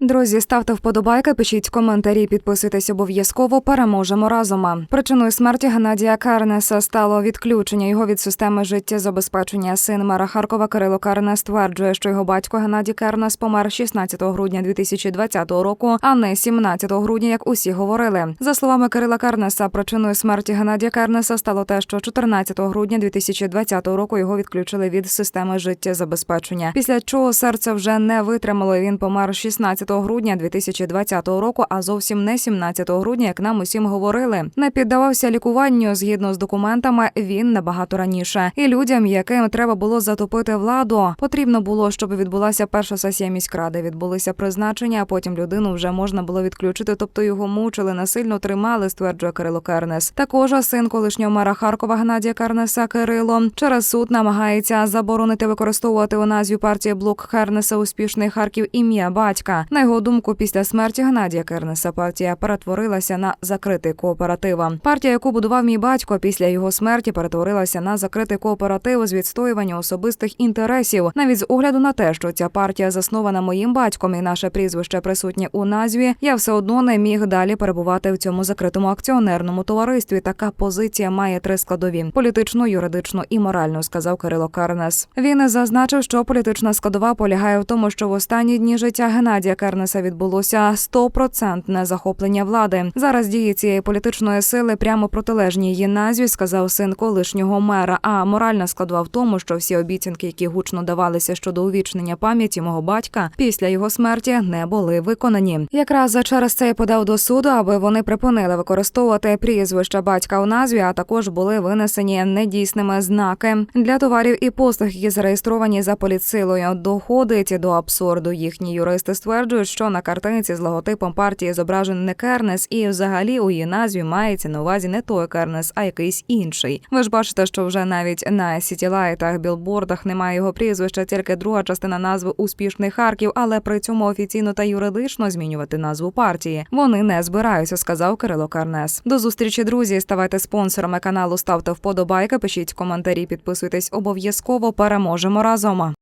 Друзі, ставте вподобайки, пишіть коментарі, підписуйтесь обов'язково. Переможемо разом. Причиною смерті Геннадія Карнеса стало відключення його від системи життєзабезпечення. Син мера Харкова Кирило Карнес стверджує, що його батько Геннадій Карнес помер 16 грудня 2020 року, а не 17 грудня, як усі говорили. За словами Кирила Карнеса, причиною смерті Геннадія Карнеса стало те, що 14 грудня 2020 року його відключили від системи життєзабезпечення. Після чого серце вже не витримало. і Він помер 16 грудня 2020 року, а зовсім не 17 грудня, як нам усім говорили. Не піддавався лікуванню згідно з документами. Він набагато раніше. І людям, яким треба було затопити владу, потрібно було, щоб відбулася перша сесія міськради. Відбулися призначення, а потім людину вже можна було відключити. Тобто його мучили, насильно тримали, стверджує Кирило Кернес. Також син колишнього мера Харкова Геннадія Кернеса Кирило через суд намагається заборонити використовувати у назві партії блок Кернеса успішний Харків ім'я батька. На його думку, після смерті Геннадія Кернеса партія перетворилася на закритий кооператив. Партія, яку будував мій батько, після його смерті перетворилася на закритий кооператив з відстоювання особистих інтересів, навіть з огляду на те, що ця партія заснована моїм батьком і наше прізвище присутнє у назві. Я все одно не міг далі перебувати в цьому закритому акціонерному товаристві. Така позиція має три складові: політичну, юридичну і моральну, сказав Кирило Карнес. Він зазначив, що політична складова полягає в тому, що в останні дні життя Геннадія Кернеса відбулося стопроцентне захоплення влади. Зараз дії цієї політичної сили прямо протилежні її назві, сказав син колишнього мера. А моральна складова в тому, що всі обіцянки, які гучно давалися щодо увічнення пам'яті мого батька, після його смерті не були виконані. Якраз через це й подав до суду, аби вони припинили використовувати прізвища батька у назві, а також були винесені недійсними знаки для товарів і послуг, які зареєстровані за політсилою. Доходить до абсурду. Їхні юристи стверджують, що на картинці з логотипом партії зображений не Кернес, і взагалі у її назві мається на увазі не той Кернес, а якийсь інший. Ви ж бачите, що вже навіть на сітілайтах, білбордах немає його прізвища, тільки друга частина назви Успішний Харків, але при цьому офіційно та юридично змінювати назву партії. Вони не збираються, сказав Кирило Карнес. До зустрічі, друзі. Ставайте спонсорами каналу, ставте вподобайки, пишіть коментарі, підписуйтесь обов'язково. Переможемо разом.